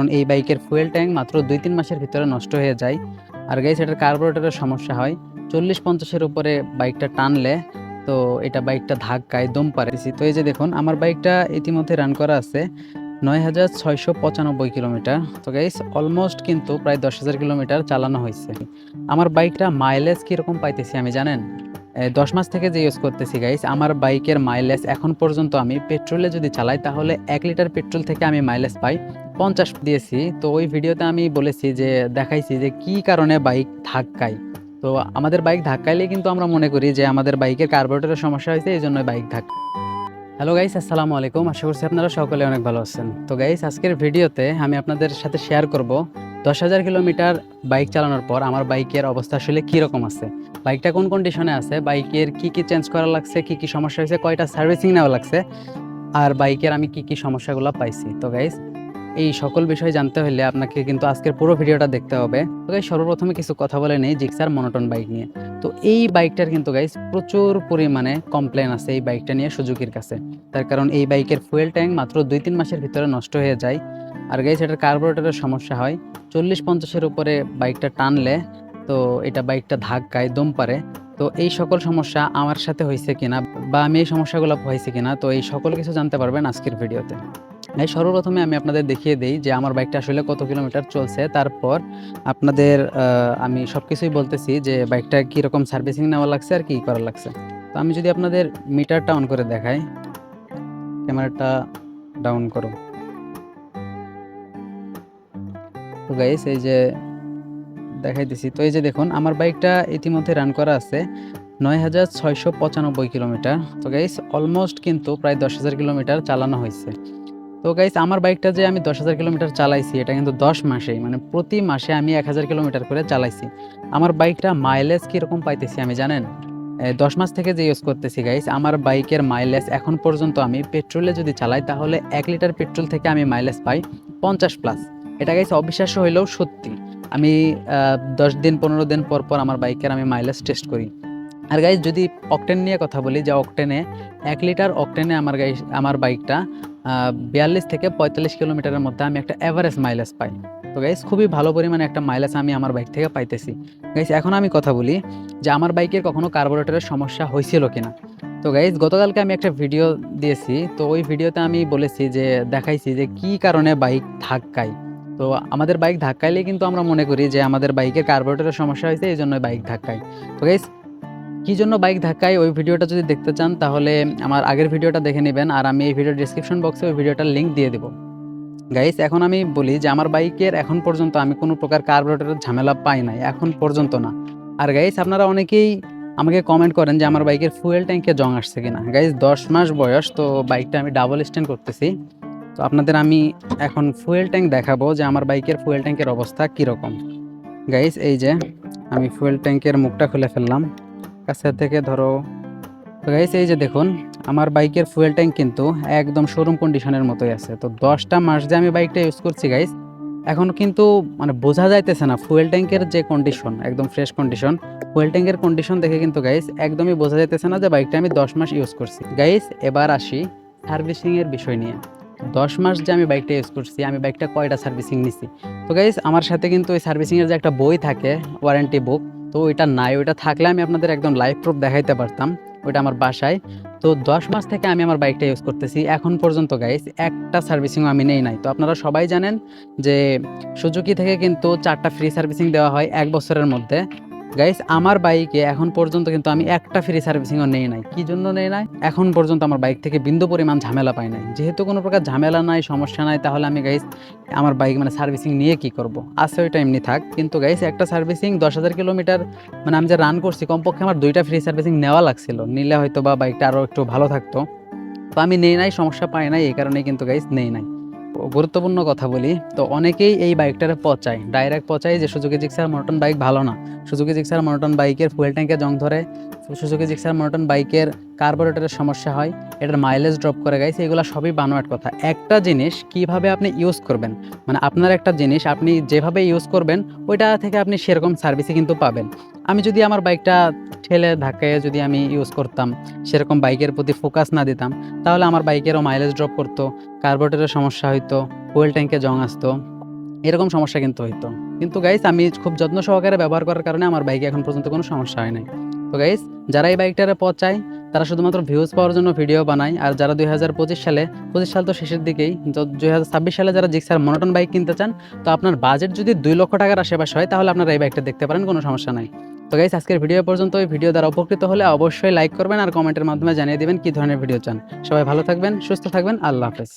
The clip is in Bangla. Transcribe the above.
কারণ এই বাইকের ফুয়েল ট্যাঙ্ক মাত্র দুই তিন মাসের ভিতরে নষ্ট হয়ে যায়। আর গাইস এটার কার্বোরেটরের সমস্যা হয়। চল্লিশ পঞ্চাশের উপরে বাইকটা টানলে, তো এটা বাইকটা ধাক্কায়, দম পারেছি তো এই যে দেখুন, আমার বাইকটা ইতিমধ্যে রান করা আছে নয় হাজার ছয়শো পঁচানব্বই কিলোমিটার। তো গাইস অলমোস্ট কিন্তু প্রায় দশ হাজার কিলোমিটার চালানো হয়েছে। আমার বাইকটা মাইলেজ কীরকম পাইতেছি আমি জানেন? দশ মাস থেকে যে ইউজ করতেছি গাইস আমার বাইকের মাইলেজ এখন পর্যন্ত আমি পেট্রোলে যদি চালাই, তাহলে এক লিটার পেট্রোল থেকে আমি মাইলেজ পাই পঞ্চাশ দিয়েছি। তো ওই ভিডিওতে আমি বলেছি যে, দেখাইছি যে কি কারণে বাইক ধাক্কায়। তো আমাদের বাইক ধাক্কাইলে কিন্তু আমরা মনে করি যে, আমাদের বাইকের কার্বোরেটরের সমস্যা হয়েছে, এই জন্য বাইক ধাক্কা। হ্যালো গাইস আসসালামু আলাইকুম। আশা করছি আপনারা সকলে অনেক ভালো আছেন। তো গাইস আজকের ভিডিওতে আমি আপনাদের সাথে শেয়ার করব দশ হাজার কিলোমিটার বাইক চালানোর পর আমার বাইকের অবস্থা আসলে কীরকম আছে? বাইকটা কোন কন্ডিশনে আছে? বাইকের কি কি চেঞ্জ করা লাগছে? কি কি সমস্যা হয়েছে? কয়টা সার্ভিসিং নেওয়া লাগছে? আর বাইকের আমি কি কি সমস্যাগুলো পাইছি? তো গাইস এই সকল বিষয় জানতে হলে আপনাকে কিন্তু আজকের পুরো ভিডিওটা দেখতে হবে। তো গাইস সর্বপ্রথমে কিছু কথা বলে নেই জিক্সার মনোটন বাইক নিয়ে। তো এই বাইকটার কিন্তু গাইস প্রচুর পরিমাণে কমপ্লেন আছে এই বাইকটা নিয়ে সুজুকির কাছে। তার কারণ এই বাইকের ফুয়েল ট্যাঙ্ক মাত্র দুই তিন মাসের ভিতরে নষ্ট হয়ে যায়। আর গাইস এটার কার্বোরেটরের সমস্যা হয়। চল্লিশ পঞ্চাশের উপরে বাইকটা টানলে তো এটা বাইকটা ধাক্কায়, দম পারে। তো এই সকল সমস্যা আমার সাথে হয়েছে কিনা বা আমি এই সমস্যাগুলো হয়েছে কিনা, তো এই সকল কিছু জানতে পারবেন আজকের ভিডিওতে। সর্বপ্রথমে আমি আপনাদের দেখিয়ে দিই যে আমার বাইকটা আসলে কত কিলোমিটার চলছে। তারপর আপনাদের আমি সব কিছুই বলতেছি যে বাইকটা কীরকম সার্ভিসিং নেওয়া লাগছে আর কী করা লাগছে। তো আমি যদি আপনাদের মিটারটা অন করে দেখাই ক্যামেরাটা ডাউন করো। তো গাইস এই যে দেখাইতেছি। তো এই যে দেখুন, আমার বাইকটা ইতিমধ্যে রান করা আছে নয় হাজার ছয়শো পঁচানব্বই কিলোমিটার তো গাইস অলমোস্ট কিন্তু প্রায় দশ হাজার কিলোমিটার চালানো হয়েছে। তো গাইস আমার বাইকটা যে আমি দশ হাজার কিলোমিটার চালাইছি, এটা কিন্তু দশ মাসেই মানে প্রতি মাসে আমি এক হাজার কিলোমিটার করে চালাইছি। আমার বাইকটা মাইলেজ কীরকম পাইতেছি আমি জানেন? দশ মাস থেকে যে ইউজ করতেছি গাইস আমার বাইকের মাইলেজ এখন পর্যন্ত আমি পেট্রোলে যদি চালাই, তাহলে এক লিটার পেট্রোল থেকে আমি মাইলেজ পাই পঞ্চাশ প্লাস এটা গাইস অবিশ্বাস্য হইলেও সত্যি। আমি দশ দিন, পনেরো দিন পর পর আমার বাইকের আমি মাইলেজ টেস্ট করি। আর গাইস যদি অকটেন নিয়ে কথা বলি, যে অকটেনে এক লিটার অকটেনে আমার গাইস আমার বাইকটা বিয়াল্লিশ থেকে পঁয়তাল্লিশ কিলোমিটারের মধ্যে আমি একটা অ্যাভারেজ মাইলেজ পাই। তো গাইস খুবই ভালো পরিমাণে একটা মাইলেজ আমি আমার বাইক থেকে পাইতেছি। গাইস এখন আমি কথা বলি যে আমার বাইকের কখনো কার্বোরেটরের সমস্যা হয়েছিল কিনা। তো গাইস গতকালকে আমি একটা ভিডিও দিয়েছি, তো ওই ভিডিওতে আমি বলেছি যে, দেখাইছি যে কি কারণে বাইক ধাক্কায়। তো আমাদের বাইক ধাক্কাইলে কিন্তু আমরা মনে করি যে আমাদের বাইকের কার্বোরেটরের সমস্যা হয়েছে, এই জন্য বাইক ধাক্কায়। তো গাইস কি জন্য বাইক ধাক্কায় ওই ভিডিওটা যদি দেখতে চান, তাহলে আমার আগের ভিডিওটা দেখে নেবেন আর আমি এই ভিডিও ডিসক্রিপশন বক্সে ওই ভিডিওটার লিঙ্ক দিয়ে দেবো। গাইস এখন আমি বলি যে আমার বাইকের এখন পর্যন্ত আমি কোনো প্রকার কার্বোরেটরের ঝামেলা পাই নাই, এখন পর্যন্ত না। আর গাইস আপনারা অনেকেই আমাকে কমেন্ট করেন যে আমার বাইকের ফুয়েল ট্যাঙ্কে জং আসছে কিনা। গাইস দশ মাস বয়স, তো বাইকটা আমি ডাবল স্ট্যান্ড করতেছি। তো আপনাদের আমি এখন ফুয়েল ট্যাঙ্ক দেখাবো যে আমার বাইকের ফুয়েল ট্যাঙ্কের অবস্থা কীরকম। গাইস এই যে আমি ফুয়েল ট্যাঙ্কের মুখটা খুলে ফেললাম। কাছে থেকে ধরো। তো গাইস এই যে দেখুন, আমার বাইকের ফুয়েল ট্যাঙ্ক কিন্তু একদম শোরুম কন্ডিশনের মতোই আছে। তো দশটা মাস যে আমি বাইকটা ইউজ করছি গাইস এখন কিন্তু মানে বোঝা যাইতেছে না ফুয়েল ট্যাঙ্কের যে কন্ডিশন একদম ফ্রেশ কন্ডিশন ফুয়েল ট্যাঙ্কের কন্ডিশন দেখে কিন্তু গাইস একদমই বোঝা যাইতেছে না যে বাইকটা আমি দশ মাস ইউজ করছি। গাইস এবার আসি সার্ভিসিংয়ের বিষয় নিয়ে। দশ মাস যে আমি বাইকটা ইউজ করছি, আমি বাইকটা কয়টা সার্ভিসিং নিছি? তো গাইস আমার সাথে কিন্তু ওই সার্ভিসিংয়ের যে একটা বই থাকে ওয়ারেন্টি বুক তো ওইটা নাই, ওইটা থাকলে আমি আপনাদের একদম লাইভ প্রুফ দেখাইতে পারতাম, ওইটা আমার বাসায়। তো দশ মাস থেকে আমি আমার বাইকটা ইউজ করতেছি, এখন পর্যন্ত গাইস একটা সার্ভিসিংও আমি নেই নাই। তো আপনারা সবাই জানেন যে সুজুকি থেকে কিন্তু চারটা ফ্রি সার্ভিসিং দেওয়া হয় এক বছরের মধ্যে। গাইস আমার বাইকে এখন পর্যন্ত কিন্তু আমি একটা ফ্রি সার্ভিসিংও নেই নাই। কি জন্য নেই নাই? এখন পর্যন্ত আমার বাইক থেকে বিন্দু পরিমাণ ঝামেলা পাই নাই। যেহেতু কোনো প্রকার ঝামেলা নাই, সমস্যা নাই, তাহলে আমি গাইস আমার বাইক মানে সার্ভিসিং নিয়ে কি করব? আছে ওইটা এমনি থাক। কিন্তু গাইস একটা সার্ভিসিং দশ হাজার কিলোমিটার মানে আমি যে রান করছি, কমপক্ষে আমার দুইটা ফ্রি সার্ভিসিং নেওয়া লাগছিল। নিলে হয়তো বা বাইকটা আরও একটু ভালো থাকতো। তো আমি নেই নাই, সমস্যা পাই নাই, এই কারণেই কিন্তু গাইস নেই নাই। গুরুত্বপূর্ণ কথা বলি, তো অনেকেই এই বাইকটার পচায় ডাইরেক্ট পচায় যে সুজুকি জিক্সার মনোটন বাইক ভালো না। সুজুকি জিক্সার মনোটন বাইকের ফুয়েল ট্যাঙ্কে জং ধরে সুজুকি জিক্সার মনোটন বাইকের কার্বোরেটরের সমস্যা হয়, এটার মাইলেজ ড্রপ করে। গাইছে এগুলো সবই বানোয়াট কথা। একটা জিনিস কীভাবে আপনি ইউজ করবেন? মানে আপনার একটা জিনিস আপনি যেভাবে ইউজ করবেন, ওইটা থেকে আপনি সেরকম সার্ভিসই কিন্তু পাবেন। আমি যদি আমার বাইকটা ঠেলে ধাক্কায় যদি আমি ইউজ করতাম, সেরকম বাইকের প্রতি ফোকাস না দিতাম, তাহলে আমার বাইকেরও মাইলেজ ড্রপ করতো, কার্বোরেটরের সমস্যা হইতো ওয়েল ট্যাঙ্কে জং আসতো, এরকম সমস্যা কিন্তু হইতো। কিন্তু গাইস আমি খুব যত্ন সহকারে ব্যবহার করার কারণে আমার বাইকে এখন পর্যন্ত কোনো সমস্যা হয় নাই। তো গাইস যারা এই বাইকটারে পথ চায়, তারা শুধুমাত্র ভিউজ পাওয়ার জন্য ভিডিও বানায়। আর যারা দুই হাজার পঁচিশ সালে, পঁচিশ সাল তো শেষের দিকেই দুই হাজার ছাব্বিশ সালে যারা জিক্সার মনোটন বাইক কিনতে চান, তো আপনার বাজেট যদি দুই লক্ষ টাকার আশেপাশে হয়, তাহলে আপনারা এই বাইকটা দেখতে পারেন, কোনো সমস্যা নাই। তো গাইস আজকের ভিডিও পর্যন্ত, এই ভিডিও দ্বারা উপকৃত হলে অবশ্যই লাইক করবেন আর কমেন্টের মাধ্যমে জানিয়ে দিবেন কি ধরনের ভিডিও চান। সবাই ভালো থাকবেন, সুস্থ থাকবেন, আল্লাহ হাফেজ।